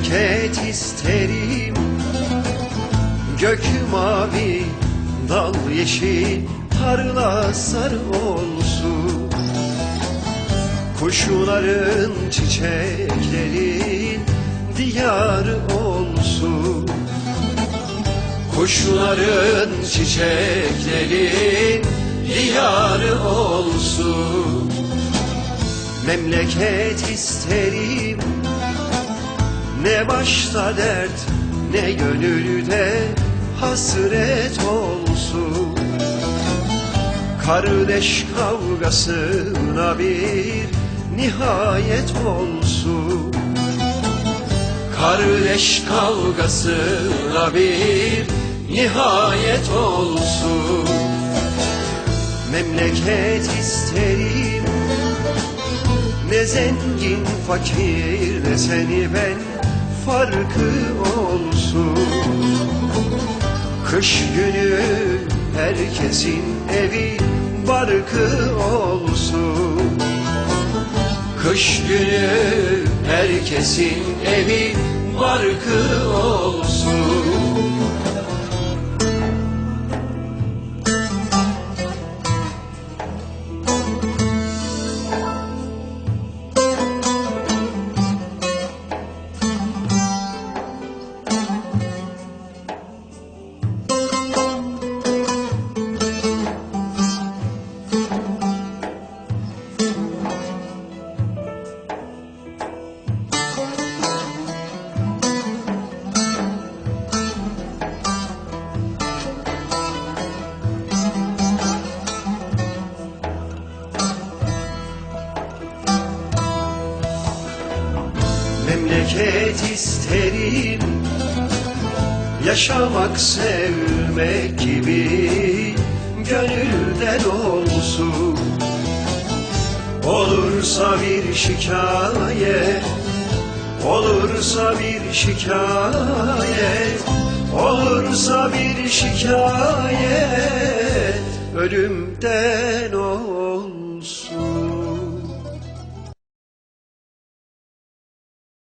Memleket isterim. Gök mavi, dal yeşil, tarla sarı olsun. Kuşların, çiçeklerin diyarı olsun. Kuşların, çiçeklerin diyarı olsun. Memleket isterim Ne başta dert ne gönülde hasret olsun. Kardeş kavgasına bir nihayet olsun. Kardeş kavgasına bir nihayet olsun. Memleket isterim ne zengin fakir ne seni ben farkı olsun. Kış günü herkesin evi barkı olsun. Kış günü herkesin evi barkı olsun Memleket isterim Yaşamak sevmek gibi Gönülden olsun. Olursa bir şikayet Olursa bir şikayet Olursa bir şikayet Ölümden olsun